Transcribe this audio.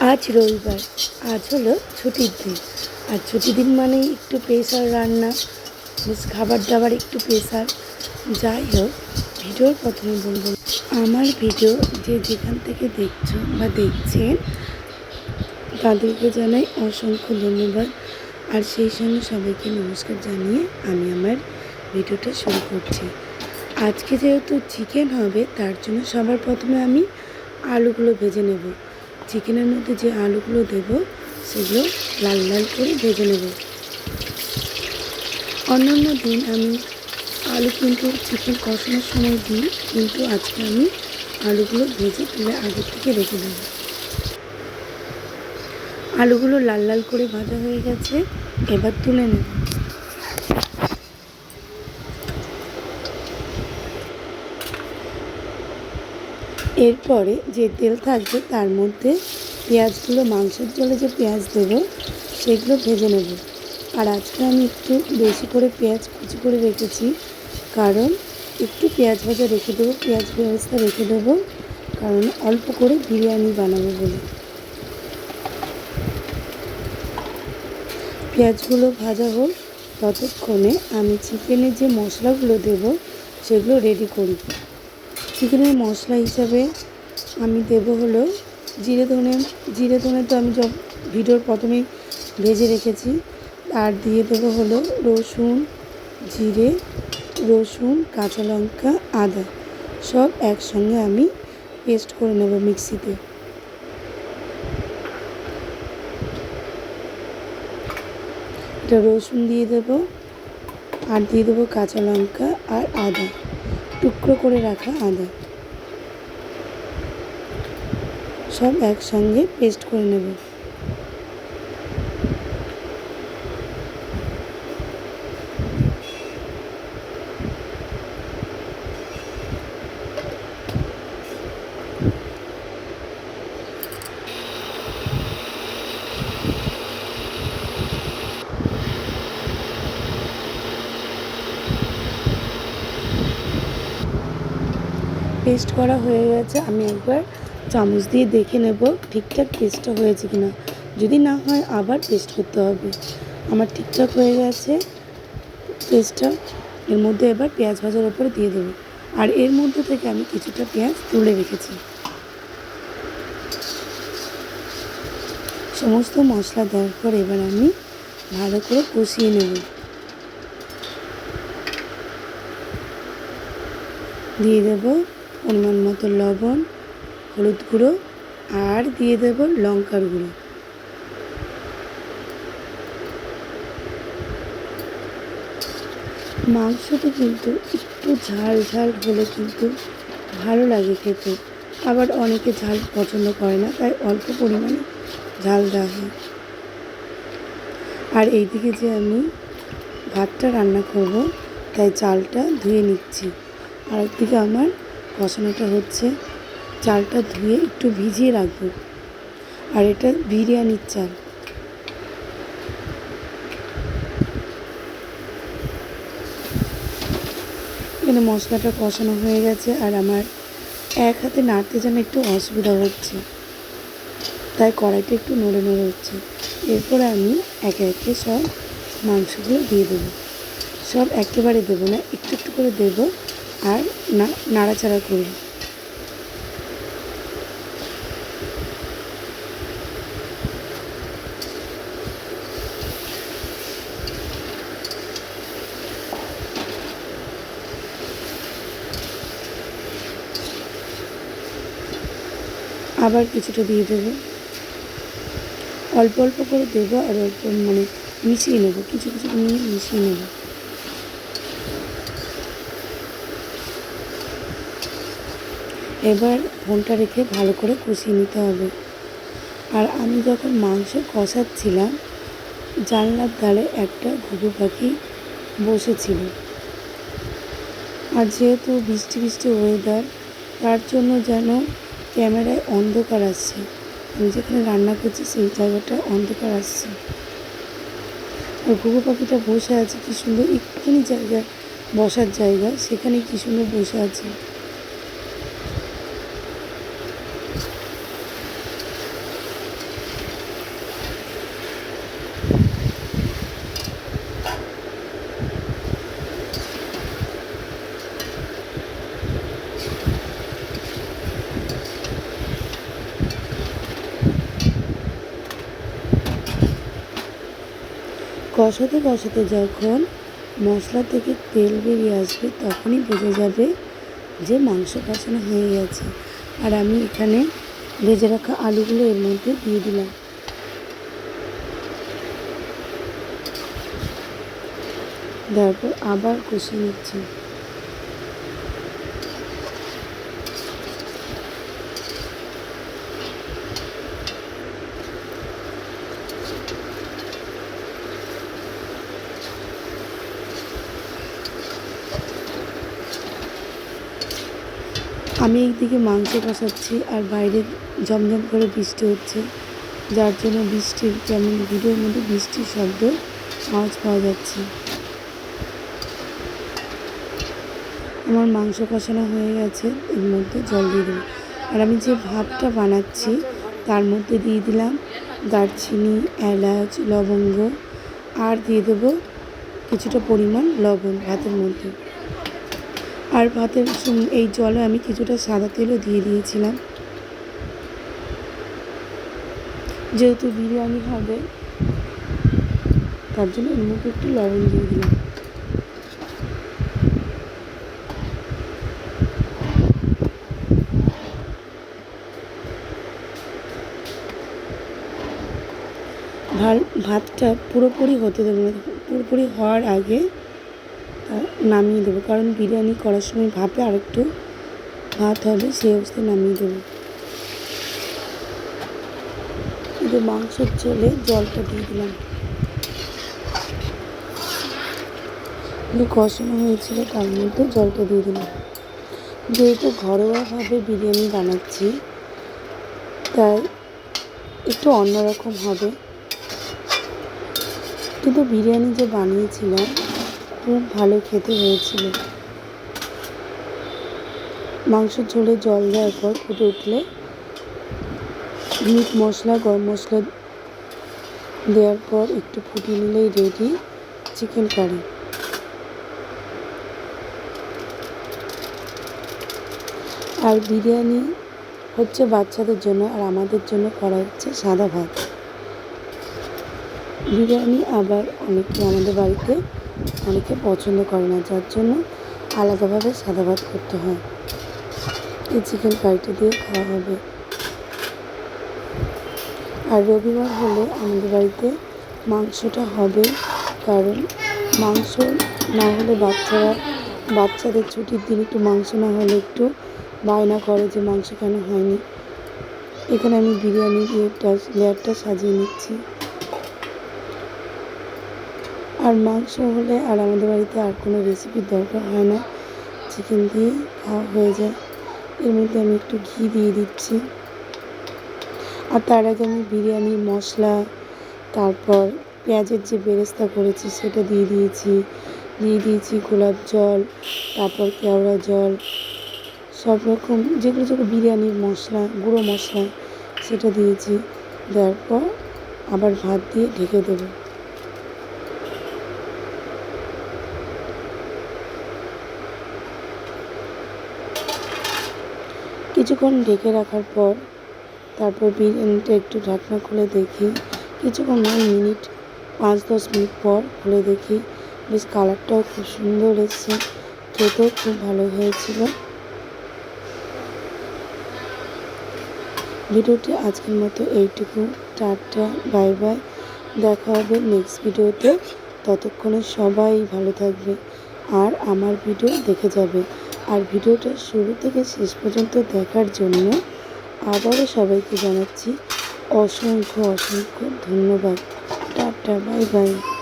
আজ রবিবার, আজ হলো ছুটির দিন। আর ছুটির দিন মানে একটু প্রেশার রান্না বেশ খাবার দাবার একটু প্রেশার যাই হোক ভিডিওর প্রথমে বলব, আমার ভিডিও যে যেখান থেকে দেখছ বা দেখছেন, তাদেরকে জানাই অসংখ্য ধন্যবাদ। আর সেই সঙ্গে সবাইকে নমস্কার জানিয়ে আমি আমার ভিডিওটা শুরু করছি। আজকে যেহেতু চিকেন হবে, তার জন্য সবার প্রথমে আমি আলুগুলো ভেজে নেব। চিকেনের মধ্যে যে আলুগুলো দেব, সেগুলো লাল লাল করে ভেজে নেব। অন্যান্য দিন আমি আলু কিন্তু চিকেন কষানোর সময় দিই, কিন্তু আজকে আমি আলুগুলো ভেজে তুলে আগে থেকে রেখে দেবো। আলুগুলো লাল লাল করে ভাজা হয়ে গেছে, এবার তুলে নেব। এরপরে যে তেল থাকবে তার মধ্যে পেঁয়াজগুলো, মাংসের জলে যে পেঁয়াজ দেবো, সেগুলো ভেজে নেব। আর আজকে আমি একটু বেশি করে পেঁয়াজ কুচি করে রেখেছি, কারণ একটু পেঁয়াজ ভাজা রেখে দেবো, পেঁয়াজ বেরেস্তা রেখে দেবো, কারণ অল্প করে বিরিয়ানি বানাবো বলে। পেঁয়াজগুলো ভাজা হোক, ততক্ষণে আমি চিকেনের যে মশলাগুলো দেব, সেগুলো রেডি করি। চিকেনের মশলা হিসাবে আমি দেব হলো জিরে ধনে। জিরে ধনে তো আমি সব ভিডিওর প্রথমেই ভেজে রেখেছি, আর দিয়ে দেবো হলো রসুন, জিরে, রসুন, কাঁচা লঙ্কা, আদা। সব একসঙ্গে আমি পেস্ট করে নেব মিক্সিতে। এটা রসুন দিয়ে দেবো, আর দিয়ে দেবো কাঁচা লঙ্কা আর আদা। টুকরো করে রাখা আদা। সব একসঙ্গে পেস্ট করে নেব। পেস্ট করা হয়ে গেছে, আমি একবার চামচ দিয়ে দেখে নেব ঠিকঠাক পেস্টটা হয়েছে কিনা। যদি না হয়, আবার পেস্ট করতে হবে। আমার ঠিকঠাক হয়ে গেছে পেস্টটা এর মধ্যে এবার পেঁয়াজ ভাজার ওপরে দিয়ে দেবো। আর এর মধ্যে থেকে আমি কিছুটা পেঁয়াজ তুলে রেখেছি। সমস্ত মশলা দেওয়ার পর এবার আমি ভালো করে কষিয়ে নেব। দিয়ে দেবো পরিমাণ মতো লবণ, হলুদ গুঁড়ো, আর দিয়ে দেবো লঙ্কার গুঁড়ো। মাংসটা কিন্তু একটু ঝাল ঝাল হলে কিন্তু ভালো লাগে খেতে। আবার অনেকে ঝাল পছন্দ করে না, তাই অল্প পরিমাণে ঝাল দেওয়া হয়। আর এইদিকে যে আমি ভাতটা রান্না করব, তাই চালটা ধুয়ে নিচ্ছি। আর একদিকে আমার কষানোটা হচ্ছে চালটা ধুয়ে একটু ভিজিয়ে রাখব। আর এটা বিরিয়ানির চাল। এখানে মশলাটা কষানো হয়ে গেছে আর আমার এক হাতে নাড়তে যেন একটু অসুবিধা হচ্ছে। তাই কড়াইটা একটু নড়ে নড়ে হচ্ছে। এরপরে আমি একে একে সব মাংসগুলো দিয়ে দেবো। সব একেবারে দেবো না, একটু একটু করে দেবো। আর নাড়াচাড়া করব আবার কিছুটা দিয়ে দেবো। অল্প অল্প করে দেবো আর অল্প মানে মিশিয়ে নেব, কিছু কিছু নিয়ে মিশিয়ে নেব। এবার ফোনটা রেখে ভালো করে কষিয়ে নিতে হবে। আর আমি যখন মাংস কষাচ্ছিলাম, জানলার ধারে একটা ঘুঘু পাখি বসেছিল। আর যেহেতু বৃষ্টি বৃষ্টি ওয়েদার তার জন্য যেন ক্যামেরায় অন্ধকার আসছে। আমি যেখানে রান্না করছি, সেই জায়গাটা অন্ধকার আসছে। আর ঘুঘু পাখিটা বসে আছে, কি সুন্দর, একটুখানি জায়গা, বসার জায়গা, সেখানে কি সুন্দর বসে আছে। কষাতে কষাতে যখন মশলা থেকে তেল বেরিয়ে আসবে, তখনই বোঝা যাবে যে মাংস কষানো হয়ে গেছে। আর আমি এখানে ভেজে রাখা আলুগুলো এর মধ্যে দিয়ে দিলাম। তারপর আবার কষে নিচ্ছি। আমি একদিকে মাংস কষাচ্ছি আর বাইরে জমজম করে বৃষ্টি হচ্ছে, যার জন্য বৃষ্টির যেমন ভিডিওর মধ্যে বৃষ্টির শব্দ আওয়াজ পাওয়া যাচ্ছে। আমার মাংস কষানো হয়ে গেছে, এর মধ্যে জল দিয়ে দেবো আর আমি যে ভাতটা বানাচ্ছি, তার মধ্যে দিয়ে দিলাম দারচিনি, এলাচ, লবঙ্গ, আর দিয়ে দেবো কিছুটা পরিমাণ লবণ ভাতের মধ্যে। আর ভাতের এই জলে আমি কিছুটা সাদা তেলও দিয়ে দিয়েছিলাম। যেহেতু বিরিয়ানি হবে, তার জন্য মধ্যে একটু লবণ দিয়ে দিলাম। ভাতটা পুরোপুরি হতে দেবো না, পুরোপুরি হওয়ার আগে নামিয়ে দেবো। কারণ বিরিয়ানি করার সময় ভাপে আরেকটু ভাত হবে, সেই অবস্থায় নামিয়ে দেবো। কিন্তু মাংসের ঝোলে জলটা দিয়ে দিলাম। কষানো হয়েছিল, তার মধ্যে জলটা দিয়ে দিলাম। যেহেতু ঘরোয়াভাবে বিরিয়ানি বানাচ্ছি, তাই একটু অন্যরকম হবে। কিন্তু বিরিয়ানি যে বানিয়েছিলাম খুব ভালো খেতে হয়েছিল। মাংসের ঝোলে জল দেওয়ার পর ফুটে উঠলে মিট মশলা, গরম মশলা দেওয়ার পর একটু ফুটিয়ে নিলেই রেডি চিকেন কারি আর বিরিয়ানি হচ্ছে বাচ্চাদের জন্য আর আমাদের জন্য করা হচ্ছে সাদা ভাত। বিরিয়ানি আবার অনেকে আমাদের বাড়িতে অনেকে পছন্দ করে না, যার জন্য আলাদাভাবে সাদা ভাত করতে হয়। এই চিকেন কারিটা দিয়ে খাওয়া হবে। আর রবিবার হলে আমাদের বাড়িতে মাংসটা হবে, কারণ মাংস না হলে বাচ্চারা, বাচ্চাদের ছুটির দিন একটু মাংস না হলে একটু বায়না করে যে মাংস কেন হয়নি। এখানে আমি বিরিয়ানি ইয়েটা লেয়ারটা সাজিয়ে নিচ্ছি। আর মাংস হলে আর আমাদের বাড়িতে আর কোনো রেসিপির দরকার হয় না। চিকেন দিয়ে খাওয়া হয়ে যায়। এর মধ্যে আমি একটু ঘি দিয়ে দিচ্ছি। আর তার আগে আমি বিরিয়ানির মশলা, তারপর পেঁয়াজের যে বেরেস্তা করেছি সেটা দিয়ে দিয়েছি। দিয়ে দিয়েছি গোলাপ জল, তারপর কেওড়া জল, সব রকম যেগুলো যেগুলো বিরিয়ানির মশলা, গুঁড়ো মশলা সেটা দিয়েছি। দেওয়ার পর আবার ভাত দিয়ে ঢেকে দেবো। কিছুক্ষণ ঢেকে রাখার পর তারপর বিরিয়ানিটা একটু ঢাকনা খুলে দেখি। কিছুক্ষণ নয়, মিনিট, পাঁচ, দশ মিনিট পর খুলে দেখি, বেশ কালারটাও খুব সুন্দর এসছে, খেতেও খুব ভালো হয়েছিল। ভিডিওটি আজকের মতো এইটুকু, টাটা, বাই বাই, দেখা হবে নেক্সট ভিডিওতে। ততক্ষণে সবাই ভালো থাকবে, আর আমার ভিডিও দেখে যাবে। আর ভিডিওটা শুরু থেকে শেষ পর্যন্ত দেখার জন্য আবারও সবাইকে জানাচ্ছি অসংখ্য অসংখ্য ধন্যবাদ। Tata, bye bye.